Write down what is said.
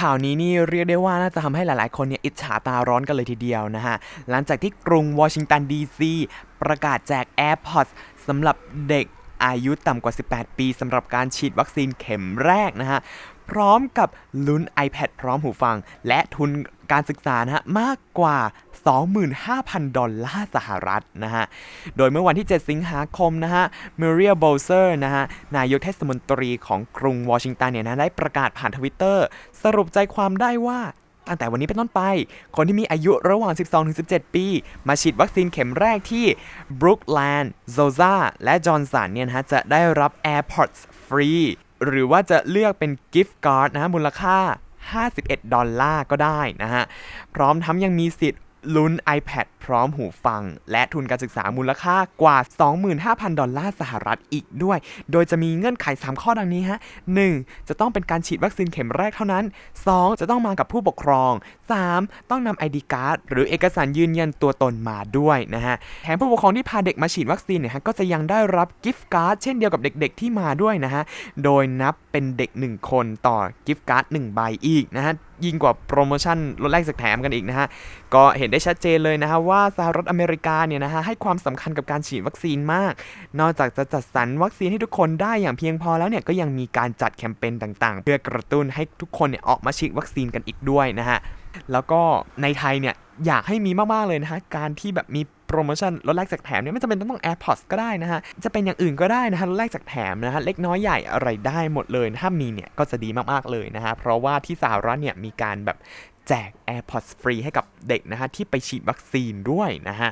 ข่าวนี้นี่เรียกได้ว่าน่าจะทำให้หลายๆ คนเนี่ยอิจฉาตาร้อนกันเลยทีเดียวนะฮะ หลังจากที่กรุงวอชิงตันดีซีประกาศแจก AirPods สำหรับเด็กอายุต่ำกว่า 18 ปีสำหรับการฉีดวัคซีนเข็มแรกนะฮะ พร้อมกับลุ้น iPad พร้อมหูฟัง และทุน การศึกษานะฮะมากกว่า 25,000 ดอลลาร์สหรัฐนะฮะ โดยเมื่อวันที่ 7 สิงหาคมนะฮะเมเรียโบลเซอร์นะฮะ นายกเทศมนตรีของกรุงวอชิงตันเนี่ยนะได้ประกาศผ่านทวิตเตอร์สรุปใจความได้ว่าตั้งแต่วันนี้เป็นต้นไป คนที่มีอายุระหว่าง 12-17 ปี มาฉีดวัคซีนเข็มแรกที่ Brookland, Zoza และ Johnson เนี่ยนะฮะ จะได้รับ AirPods ฟรี หรือว่าจะเลือกเป็น Gift Card นะฮะมูลค่า 51 ดอลลาร์ก็ได้นะฮะ พร้อมทั้งยังมีสิทธิ์ลุ้น iPad พร้อมหูฟัง และทุนการศึกษามูลค่ากว่า 25,000 ดอลลาร์สหรัฐอีกด้วย โดยจะมีเงื่อนไข 3 ข้อดังนี้ฮะ 1. จะต้องเป็นการฉีดวัคซีนเข็มแรกเท่านั้น 2. จะต้องมากับผู้ปกครอง 3. ต้องนำ ID card หรือเอกสารยืนยันตัวตนมาด้วยนะฮะ แถมผู้ปกครองที่พาเด็กมาฉีดวัคซีนเนี่ยฮะก็จะยังได้รับกิฟต์การ์ดเช่นเดียวกับเด็กๆที่มาด้วยนะฮะ โดยนับเป็นเด็ก 1 คนต่อกิฟต์การ์ด1ใบอีกนะฮะ ยิ่งกว่าโปรโมชั่นลดแลกจากแถมกันอีกนะฮะ ก็เห็นได้ชัดเจนเลยนะฮะว่าสหรัฐอเมริกาเนี่ยนะฮะให้ความสำคัญกับการฉีดวัคซีนมาก นอกจากจะจัดสรรวัคซีนให้ทุกคนได้อย่างเพียงพอแล้วเนี่ยก็ยังมีการจัดแคมเปญต่างๆ เพื่อกระตุ้นให้ทุกคนเนี่ยออกมาฉีดวัคซีนกันอีกด้วยนะฮะแล้วก็ในไทยเนี่ยอยากให้มีมากๆเลยนะฮะการที่แบบมี โปรโมชั่นลดแลกจากแถมเนี่ยไม่จำเป็นต้อง AirPods ก็ได้นะฮะ จะเป็นอย่างอื่นก็ได้นะฮะลดแลกจากแถมนะฮะเล็กน้อยใหญ่อะไรได้หมดเลยถ้ามีเนี่ยก็จะดีมากๆเลยนะฮะเพราะว่าที่สหรัฐเนี่ยมีการแบบแจก AirPods ฟรีให้กับเด็กนะฮะที่ไปฉีดวัคซีนด้วยนะฮะ